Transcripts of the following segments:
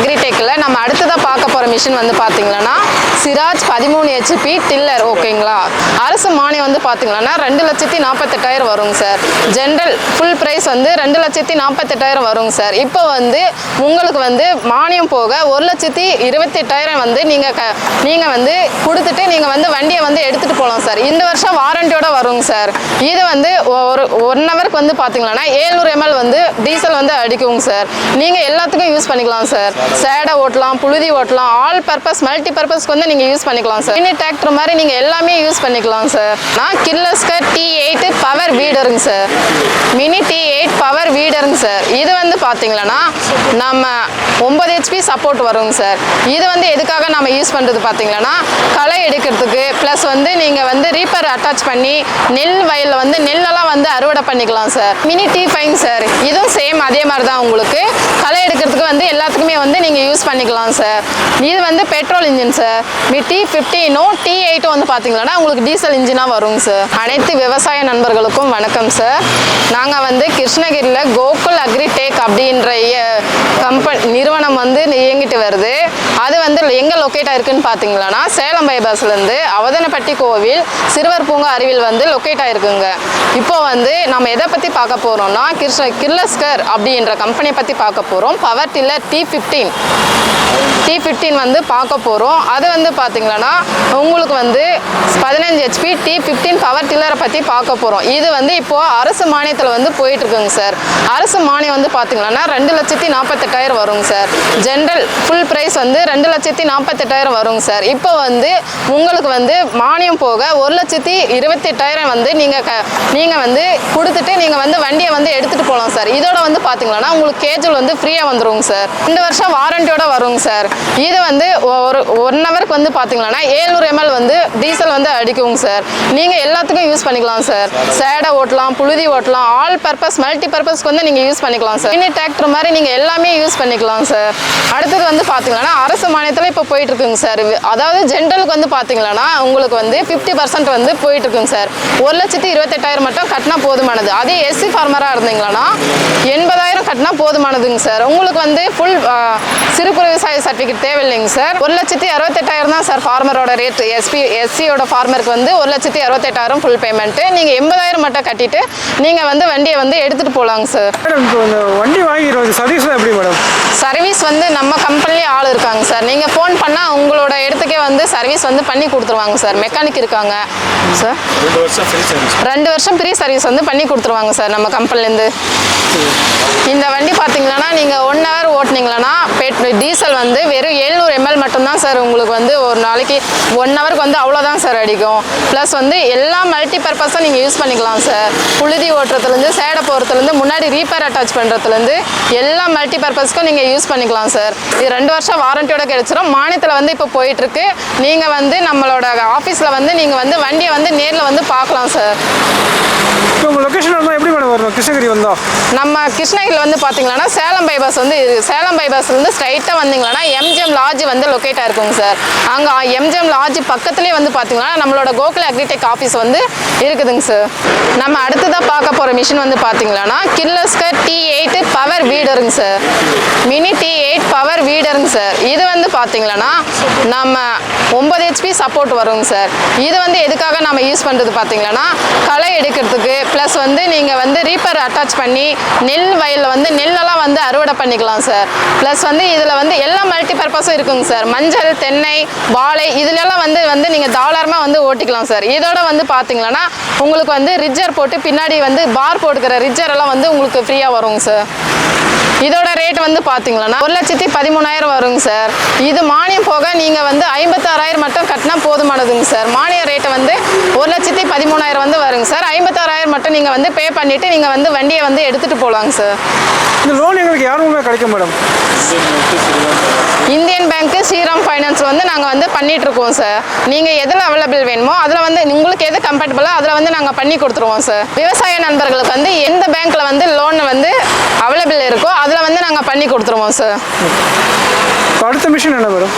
அக்ரிடெக்கில் நம்ம அடுத்ததாக பார்க்க போகிற மிஷின் வந்து பார்த்தீங்கன்னா சிராஜ் பதிமூணு ஹெச்பி டில்லர் ஓகேங்களா அரசு மானியம் வந்து பார்த்தீங்கன்னா ரெண்டு லட்சத்தி நாற்பத்தெட்டாயிரம் வருங்க சார் ஜென்ரல் ஃபுல் ப்ரைஸ் வந்து ரெண்டு லட்சத்தி நாற்பத்தெட்டாயிரம் வருங்க சார் இப்போ வந்து உங்களுக்கு வந்து மானியம் போக ஒரு லட்சத்தி இருபத்தெட்டாயிரம் வந்து நீங்கள் க நீங்கள் வந்து கொடுத்துட்டு நீங்கள் வந்து வண்டியை வந்து எடுத்துகிட்டு போகலாம் சார் இந்த வருஷம் வாரண்டியோட வருங்க சார் இது வந்து ஒரு ஒன் ஹவருக்கு வந்து பார்த்தீங்கன்னா ஏழ்நூறு எம்எல் வந்து டீசல் வந்து அடிக்குங்க சார் நீங்கள் எல்லாத்துக்கும் யூஸ் பண்ணிக்கலாம் சார் சேடை ஓட்டலாம் புழுதி ஓட்டலாம் ஆல் பர்பஸ் மல்டி பர்பஸ்க்கு வந்து நீங்கள் யூஸ் பண்ணிக்கலாம் சார் மினி டிராக்டர் மாதிரி நீங்கள் எல்லாமே யூஸ் பண்ணிக்கலாம் சார் நான் Kirloskar D eight power வீடருங்க sir mini D eight power வீடருங்க sir இது வந்து பார்த்தீங்களன்னா நம்ம ஒம்பது ஹெச்பி சப்போர்ட் வருங்க சார் இது வந்து எதுக்காக நம்ம யூஸ் பண்ணுறது பார்த்தீங்கன்னா களை எடுக்கிறதுக்கு ப்ளஸ் வந்து நீங்கள் வந்து ரீப்பர் அட்டாச் பண்ணி நெல் வயலில் வந்து நெல்லெல்லாம் வந்து அறுவடை பண்ணிக்கலாம் sir mini D fine sir இதுவும் சேம் அதே மாதிரி தான் உங்களுக்கு. களை எடுக்கிறதுக்கு வந்து எல்லாத்துக்குமே வந்து நீங்கள் யூஸ் பண்ணிக்கலாம் சார் இது வந்து பெட்ரோல் இன்ஜின் சார் மி டி ஃபிஃப்டீனும் டி எயிட்டும் வந்து பார்த்தீங்கன்னா உங்களுக்கு டீசல் இன்ஜினாக வருங்க சார் அனைத்து விவசாய நண்பர்களுக்கும் வணக்கம் சார் நாங்கள் வந்து கிருஷ்ணகிரியில் கோகுல் அக்ரிடெக் அப்படின்ற கம்பெனி நிறுவனம் வந்து இயங்கிட்டு வருது. அது வந்து எங்கே லொக்கேட் ஆயிருக்குன்னு பார்த்தீங்கன்னா சேலம் பைபாஸ்லேருந்து அவதனப்பட்டி கோவில் சிறுவர் பூங்கா அருவியில் வந்து லொக்கேட் ஆயிருக்குங்க. இப்போ வந்து நம்ம எதை பற்றி பார்க்க போகிறோம்னா கிருஷ்ண கிர்லஸ்கர் அப்படின்ற கம்பெனியை பற்றி பார்க்க போகிறோம் power tiller D fifteen D fifteen வந்து பார்க்க போகிறோம் அது வந்து பார்த்தீங்கன்னா உங்களுக்கு வந்து பதினஞ்சு ஹெச்பி டி ஃபிஃப்டீன் பவர் டில்லரை பற்றி பார்க்க போகிறோம் இது வந்து இப்போது அரசு மானியத்தில் வந்து போயிட்டுருக்குங்க சார் அரசு மானியம் வந்து பார்த்தீங்கன்னா ரெண்டு லட்சத்தி நாற்பத்தெட்டாயிரம் வருங்க சார் ஜென்ரல் ஃபுல் ப்ரைஸ் வந்து ரெண்டு லட்சத்தி நாற்பத்தெட்டாயிரம் வருங்க சார் இப்போ வந்து உங்களுக்கு வந்து மானியம் போக ஒரு லட்சத்தி இருபத்தெட்டாயிரம் வந்து நீங்கள் க நீங்கள் வந்து கொடுத்துட்டு நீங்கள் வந்து வண்டியை வந்து எடுத்துகிட்டு போகலாம் சார் இதோட வந்து பார்த்தீங்கன்னா உங்களுக்கு கேஜுவல் வந்து ஃப்ரீயாக வந்துருங்க சார் இந்த வருஷம் வாரண்டியோட வருங்க சார். இது வந்து ஒரு ஒன் ஹவருக்கு வந்து பார்த்தீங்கன்னா ஏழ்நூறு எம்எல் வந்து டீசல் வந்து அடிக்குங்க சார். நீங்கள் எல்லாத்துக்கும் யூஸ் பண்ணிக்கலாம் சார். சேடை ஓட்டலாம் புழுதி ஓட்டலாம் ஆல் பர்பஸ் மல்டி பர்பஸ்க்கு வந்து நீங்கள் யூஸ் பண்ணிக்கலாம் சார். மினி டிராக்டர் மாதிரி நீங்கள் எல்லாமே யூஸ் பண்ணிக்கலாம் சார். அடுத்தது வந்து பார்த்தீங்கன்னா அரசு மானியத்தில் இப்போ போயிட்டு இருக்குங்க சார் அதாவது ஜென்ரலுக்கு வந்து பார்த்தீங்கன்னா உங்களுக்கு வந்து ஃபிஃப்டி பர்சன்ட் வந்து போயிட்டு இருக்குங்க சார். ஒரு லட்சத்தி இருபத்தெட்டாயிரம் மட்டும் கட்டினா போதுமானது. அதே எஸ்சி ஃபார்மராக இருந்தீங்கன்னா எண்பதாயிரம் கட்டினா போதுமானதுங்க சார். உங்களுக்கு வந்து ஃபுல் சிறு குறு விவசாய சர்டிஃபிகேட் தேவையில்லைங்க சார். ஒரு லட்சத்தி அறுபத்தெட்டாயிரம் தான் சார் ஃபார்மரோட ரேட் எஸ்பி எஸ்சியோட ஃபார்மருக்கு வந்து ஒரு லட்சத்தி அறுபத்தெட்டாயிரம் ஃபுல் பேமெண்ட்டு நீங்கள் எண்பதாயிரம் மட்டும் கட்டிட்டு நீங்கள் வந்து வண்டியை வந்து எடுத்துகிட்டு போகலாங்க சார். மேடம் வண்டி வாங்கிடுவோம் சர்வீஸ்லாம் எப்படி மேடம்? சர்வீஸ் வந்து நம்ம கம்பெனிலே ஆள் இருக்காங்க சார். நீங்கள் ஃபோன் பண்ணால் உங்களோட இடத்துக்கே வந்து சர்வீஸ் வந்து பண்ணி கொடுத்துருவாங்க சார். மெக்கானிக் இருக்காங்க. சார்? ரெண்டு வருஷம் ஃப்ரீ சர்வீஸ் ரெண்டு வருஷம் ஃப்ரீ சர்வீஸ் வந்து பண்ணி கொடுத்துருவாங்க சார் நம்ம கம்பெனிலேருந்து இந்த வண்டி பார்த்தீங்கன்னா நீங்கள் ஒன் ஹவர் ஓட்டுனீங்கன்னா பெட் டீசல் வந்து வெறும் எழுநூறு எம்எல் மட்டும்தான் சார் உங்களுக்கு வந்து ஒரு நாளைக்கு ஒன் ஹவருக்கு வந்து அவ்வளோதான் சார் அடிக்கும். ப்ளஸ் வந்து எல்லா மல்டி பர்பஸும் நீங்கள் யூஸ் பண்ணிக்கலாம் சார். புழுதி ஓட்டுறதுலேருந்து சேடை போகிறதுலேருந்து முன்னாடி ரீப்பேர் அட்டாச் பண்ணுறதுலேருந்து எல்லா மல்டி பர்பஸ்க்கும் நீங்கள் யூஸ் பண்ணிக்கலாம் சார். இது ரெண்டு வருஷம் வாரண்டியோட கிடைச்சிரும். மானியத்தில் வந்து இப்போ போயிட்டுருக்கு. நீங்கள் வந்து நம்மளோட ஆஃபீஸில் வந்து நீங்கள் வந்து வண்டியை வந்து நேரில் வந்து பார்க்கலாம் சார். இப்போ உங்கள் லொக்கேஷன் வந்தால் எப்படி மேடம் வரணும் கிருஷ்ணகிரி வந்தா? நம்ம கிருஷ்ணகிரியில் வந்து பார்த்தீங்கன்னா சேலம் பைபாஸ் வந்து. சேலம் பைபாஸ்லேருந்து ஸ்ட்ரைட்டாக வந்தீங்கன்னா எம்ஜிஎம் லாட்ஜ் வந்து லொக்கேட் ஆயிருக்குங்க சார் அங்கே எம்ஜிஎம் லாட்ஜ் பக்கத்துலேயே வந்து பார்த்தீங்கன்னா நம்மளோட கோகுல் அக்ரிடெக் ஆஃபீஸ் வந்து இருக்குதுங்க சார் நம்ம அடுத்ததாக பார்க்க போகிற மிஷின் வந்து பார்த்தீங்கன்னா Kirloskar D eight power வீடருங்க sir mini D eight sir. இது வந்து பார்த்தீங்கன்னா நம்ம ஒன்பது ஹெச்பி சப்போர்ட் வருங்க சார். இது வந்து எதுக்காக நம்ம யூஸ் பண்ணுறது பார்த்தீங்கன்னா களை எடுக்கிறதுக்கு ப்ளஸ் வந்து நீங்கள் வந்து ரீப்பர் அட்டாச் பண்ணி நெல் வயலில் வந்து நெல்லெல்லாம் வந்து அறுவடை பண்ணிக்கலாம் சார். ப்ளஸ் வந்து இதில் வந்து எல்லா மல்டி பர்பஸும் இருக்குங்க சார். மஞ்சள் தென்னை வாழை இதுலெல்லாம் வந்து வந்து நீங்கள் தாராளமாக வந்து ஓட்டிக்கலாம் சார். இதோட வந்து பார்த்தீங்கன்னா உங்களுக்கு வந்து ரிஜர் போட்டு பின்னாடி வந்து பார் போட்டுக்கிற ரிஜர் எல்லாம் வந்து உங்களுக்கு ஃப்ரீயாக வருங்க சார். இதோட ரேட் வந்து பார்த்தீங்கன்னா ஒரு லட்சத்தி பதிமூணாயிரம் வருங்க சார் இது மானியம் போக நீங்கள் வந்து ஐம்பத்தாறாயிரம் மட்டும் கட்டினா போதுமானதுங்க சார் மானிய ரேட்டை வந்து ஒரு லட்சத்தி பதிமூணாயிரம் வந்து வருங்க சார் ஐம்பத்தாறாயிரம் மட்டும் நீங்கள் வந்து பே பண்ணிவிட்டு நீங்கள் வந்து வண்டியை வந்து எடுத்துகிட்டு போகலாங்க சார் இந்த லோன் எங்களுக்கு யாருமே கிடைக்கும் மேடம் இந்தியன் பேங்க்கு ஸ்ரீராம் ஃபைனான்ஸ் வந்து நாங்கள் வந்து பண்ணிட்டு இருக்கோம் சார் நீங்கள் எதில் அவைலபிள் வேணுமோ அதில் வந்து உங்களுக்கு எது கம்ஃபர்டபுளோ அதில் வந்து நாங்கள் பண்ணி கொடுத்துருவோம் சார் விவசாய நண்பர்களுக்கு வந்து எந்த பேங்க்கில் வந்து லோன் வந்து அவைலபிள் இருக்கோ அதில் வந்து நாங்கள் பண்ணி கொடுத்துருவோம் சார் அடுத்த மிஷின் என்ன மேடம்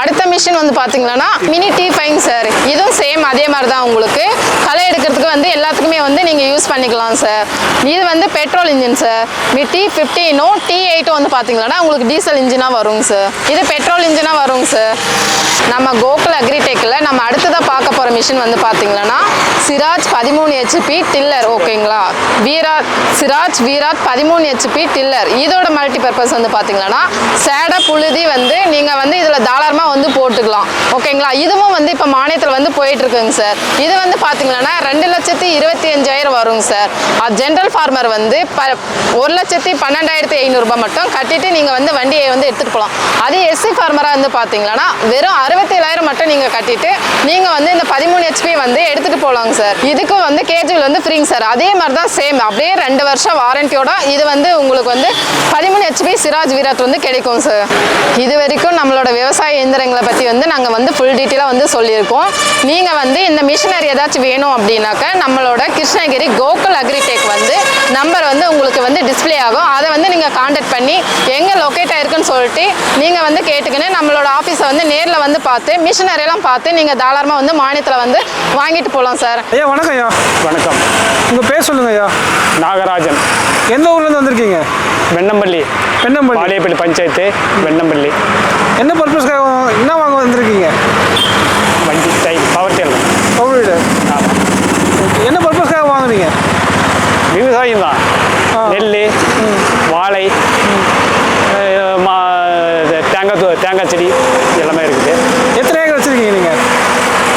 அடுத்த மிஷின் வந்து பார்த்தீங்கன்னா மினி டீ ஃபைன் சார் இதுவும் சேம் அதே மாதிரி தான் உங்களுக்கு களை எடுக்கிறதுக்கு வந்து எல்லாத்துக்குமே வந்து நீங்கள் யூஸ் பண்ணிக்கலாம் சார் இது வந்து petrol engine sir V D ஃபிஃப்டீனும் D எயிட்டும் வந்து பார்த்தீங்கன்னா உங்களுக்கு டீசல் இன்ஜினாக வருங்க சார் இது பெட்ரோல் இன்ஜினாக வருங்க சார் நம்ம கோகுல் அக்ரிடெக்கில் நம்ம அடுத்ததாக பார்க்க போகிற மிஷின் வந்து பார்த்தீங்கன்னா சிராஜ் பதிமூணு ஹெச்பி டில்லர் ஓகேங்களா வீராத் சிராஜ் வீராத் பதிமூணு ஹெச்பி டில்லர் இதோட மல்டி பர்பஸ் வந்து பார்த்தீங்கன்னா சேடை புழுதி வந்து நீங்கள் வந்து இதில் தாராளமாக வந்து போட்டுக்கலாம். ஓகேங்களா இதுவும் வந்து இப்போ மானியத்தில் வந்து போயிட்டுருக்குங்க சார் இது வந்து பார்த்தீங்கன்னா ரெண்டு லட்சத்தி இருபத்தி அஞ்சாயிரம் வருங்க சார் அது ஜென்ரல் ஃபார்மர் வந்து ப ஒரு லட்சத்தி பன்னெண்டாயிரத்தி ஐநூறுரூபா மட்டும் கட்டிட்டு நீங்கள் வந்து வண்டியை வந்து எடுத்துகிட்டு போகலாம் அதே எஸ்சி ஃபார்மராக வந்து பார்த்தீங்கன்னா வெறும் அறுபத்தேழாயிரம் மட்டும் நீங்கள் கட்டிட்டு நீங்கள் வந்து இந்த பதிமூணு ஹெச்பி வந்து எடுத்துகிட்டு போகலாங்க சார். இதுக்கும் வந்து கேஜுவல் வந்து ஃப்ரீங்க சார். அதே மாதிரி தான் சேம் அப்படியே ரெண்டு வருஷம் வாரண்டியோட இது வந்து உங்களுக்கு வந்து பதிமூணு ஹெச்பி சிராஜ் வீராட் வந்து கிடைக்கும் சார். இது வரைக்கும் நம்மளோட விவசாய இயந்திரங்களை பற்றி வந்து நாங்கள் வந்து ஃபுல் டீட்டெயிலாக வந்து சொல்லியிருக்கோம். நீங்கள் வந்து இந்த மிஷினரி ஏதாச்சும் வேணும் அப்படின்னாக்க நம்மளோட கிருஷ்ணகிரி கோகுல் அக்ரிடெக் வந்து நம்பர் வந்து உங்களுக்கு வந்து டிஸ்பிளே ஆகும். அதை வந்து நீங்கள் காண்டாக்ட் பண்ணி எங்கே லொக்கேட் ஆயிருக்குன்னு சொல்லிட்டு நீங்கள் வந்து கேட்டுக்கின்னு நம்மளோட ஆஃபீஸை வந்து நேரில் வந்து பார்த்து மிஷினரி எல்லாம் பார்த்து நீங்கள் தாராளமாக வந்து மானியத்தில் வந்து வாங்கிட்டு போகலாம் சார். ஐயா வணக்கம் ஐயா. வணக்கம். உங்கள் பேர் சொல்லுங்க ஐயா. நாகராஜன். எந்த ஊர்லேருந்து வந்திருக்கீங்க? வெண்ணம்பள்ளி. பெண்ணம்பள்ளி பாலியப்பள்ளி பஞ்சாயத்து வெண்ணம்பள்ளி. என்ன பர்பஸ்க்காக என்ன வாங்க வந்திருக்கீங்க வண்டி டை பவர் டேலர் பவுடர் ஆமாம் என்ன பர்பஸ்க்காக வாங்குறீங்க விவசாயம் தான் ஆ. நெல் வாழை அஹ், மா இது தேங்காய் தூ- தேங்காய் செடி எல்லாமே இருக்குது எத்தனை ஏக்கர் வச்சுருக்கீங்க நீங்கள்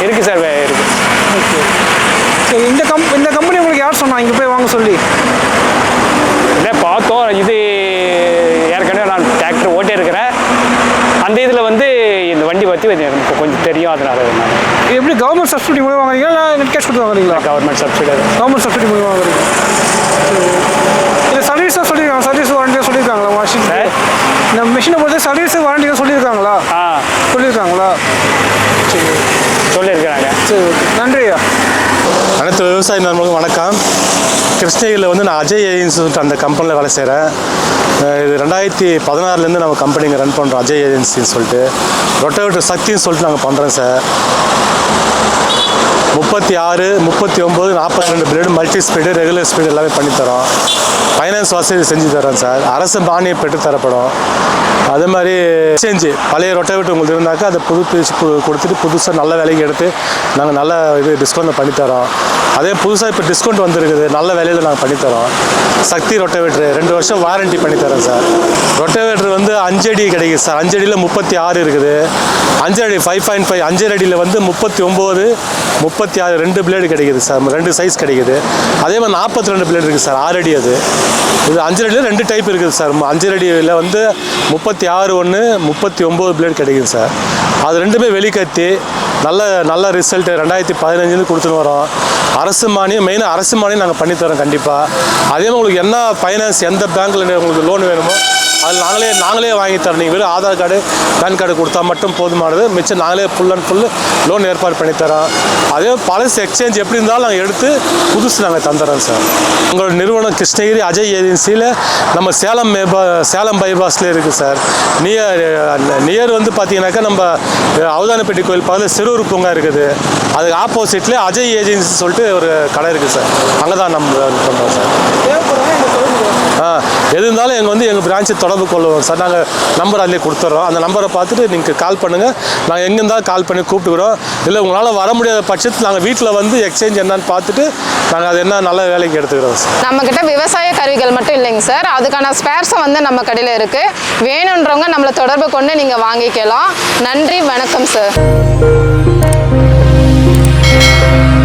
இருக்குது சார் வே- இருக்குது ஓகே சரி இந்த கம் இந்த கம்பெனி உங்களுக்கு யார் சொன்னா இங்கே போய் வாங்க சொல்லி இதே பார்த்தோம் இது ஏற்கனவே நான் டிராக்டர் ஓட்டி இருக்கிறேன் அந்த இதில் வந்து இந்த வண்டி பற்றி எனக்கு கொஞ்சம் தெரியும் அதனால நான் இது எப்படி கவர்மெண்ட் சப்சிடி மூலியம் வாங்குறீங்களா? இல்லை நெட் கேஷ் கொடுத்து வாங்குறீங்களா? கவர்மெண்ட் சப்சிடி கவர்மெண்ட் சப்சிடி மூலியம் வாங்குறீங்க இல்லை சர்வீஸாக சொல்லியிருக்காங்க. சர்வீஸ் வாரண்டியாக சொல்லியிருக்காங்களா? Washing sir? இந்த மிஷினை பொறுத்து சர்வீஸ் வாரண்டியாக சொல்லியிருக்காங்களா? ஆ. சொல்லியிருக்காங்களா? சரி. சொல்லியிருக்கிறாங்க. சரி ஓகே. நன்றி ஐயா அனைத்து விவசாய நண்பர்களுக்கும் வணக்கம். கிருஷ்ணகிரியில் வந்து நான் அஜய் ஏஜென்சி அந்த கம்பெனியில் வேலை செய்கிறேன் இது ரெண்டாயிரத்தி பதினாறுலேருந்து நம்ம கம்பெனிங்க ரன் பண்ணுறோம் அஜய் ஏஜென்சின்னு சொல்லிட்டு. ரொட்டவேட்டர் சக்தின்னு சொல்லிட்டு நாங்கள் பண்ணுறோம் சார் Thank you. முப்பத்தி ஆறு முப்பத்தி ஒம்பது நாற்பத்தி ரெண்டு blade multi speed regular speed எல்லாமே பண்ணித்தரோம். ஃபைனான்ஸ் வசதி செஞ்சு தரோம் சார். அரசு மானியம் பெற்று தரப்படும் அதே மாதிரி எக்ஸ்சேஞ்சு பழைய ரொட்டவேட்டர் உங்களுக்கு இருந்தாக்கா அதை புது பிரிச்சு கொடுத்துட்டு புதுசாக நல்ல விலைக்கு எடுத்து நாங்கள் நல்ல இது டிஸ்கவுண்ட் பண்ணித்தரோம். அதே புதுசாக இப்போ டிஸ்கவுண்ட் வந்திருக்குது. நல்ல விலையில் நாங்கள் பண்ணித்தரோம். சக்தி ரொட்டவேட்ரு ரெண்டு வருஷம் வாரண்டி பண்ணித்தரோம் சார். ரொட்டவேட்ரு வந்து அஞ்சு அடி கிடைக்குது சார். அஞ்சடியில் முப்பத்தி ஆறு இருக்குது. அஞ்சடி ஃபைவ் பாயிண்ட் ஃபைவ் அஞ்சு அடியில் வந்து முப்பத்தி ஒம்பது முப்பத்தி முப்பத்தி ஆறு ரெண்டு பிளேடு கிடைக்குது சார் ரெண்டு சைஸ் கிடைக்குது. அதே மாதிரி நாற்பத்தி ரெண்டு பிளேடு இருக்குது சார் ஆறு அடி அது. இது அஞ்சு அடியில் ரெண்டு டைப் இருக்குது சார் அஞ்சு அடியில் வந்து முப்பத்தி ஆறு ஒன்று முப்பத்தி ஒம்பது பிளேடு கிடைக்குது சார் அது ரெண்டுமே வெளிக்கத்தி. நல்ல நல்ல ரிசல்ட்டு ரெண்டாயிரத்தி பதினஞ்சுன்னு கொடுத்துன்னு வரோம். அரசு மானியம் மெயினாக அரசு மானியம் நாங்கள் பண்ணித்தரோம் கண்டிப்பாக அதே மாதிரி உங்களுக்கு என்ன ஃபைனான்ஸ் எந்த பேங்க்கில் உங்களுக்கு லோன் வேணுமோ அது நாங்களே நாங்களே வாங்கி தரோம் நீங்கள் வெறும் ஆதார் கார்டு பேன் கார்டு கொடுத்தா மட்டும் போதுமானது. மிச்சம் நாங்களே ஃபுல் அண்ட் ஃபுல் லோன் ஏற்பாடு பண்ணி தரோம். அதே பழசு எக்ஸ்சேஞ்ச் எப்படி இருந்தாலும் நாங்கள் எடுத்து புதுசு நாங்கள் தந்துடுறோம் சார் உங்களோட நிறுவனம் கிருஷ்ணகிரி அஜய் ஏஜென்சியில் நம்ம சேலம் மேபா சேலம் பைபாஸில் இருக்குது சார் நியர் நியர் வந்து பார்த்தீங்கன்னாக்கா நம்ம அவதானப்பட்டி கோயில் பக்கத்தில் சிறுவர் பூங்கா இருக்குது. அதுக்கு ஆப்போசிட்லேயே அஜய் ஏஜென்சி சொல்லிட்டு ஒரு கடை இருக்குது சார் அங்கே தான் நம்ம பண்ணுறோம் சார் தேவைப்படுறாங்க எங்கள் தொடர்பு ஆ எது இருந்தாலும் எங்கள் வந்து எங்கள் பிரான்ச்சை தொடர்பு கொள்வோம் சார் நாங்கள் நம்பர் அதிலே கொடுத்துட்றோம் அந்த நம்பரை பார்த்துட்டு நீங்கள் கால் பண்ணுங்கள் நாங்கள் எங்கே இருந்தாலும் கால் பண்ணி கூப்பிட்டுக்கிறோம். இல்லை உங்களால் வர முடியாத பட்சத்தில் நாங்கள் வீட்டில் வந்து எக்ஸ்சேஞ்ச் என்னன்னு பார்த்துட்டு நாங்கள் அது என்ன நல்ல வேலைக்கு எடுத்துக்கிறோம் சார். நம்மக்கிட்ட விவசாய கருவிகள் மட்டும் இல்லைங்க சார். அதுக்கான ஸ்பேர்ஸும் வந்து நம்ம கடையில் இருக்குது வேணுன்றவங்க நம்மளை தொடர்பு கொண்டு நீங்கள் வாங்கிக்கலாம். நன்றி வணக்கம் சார்.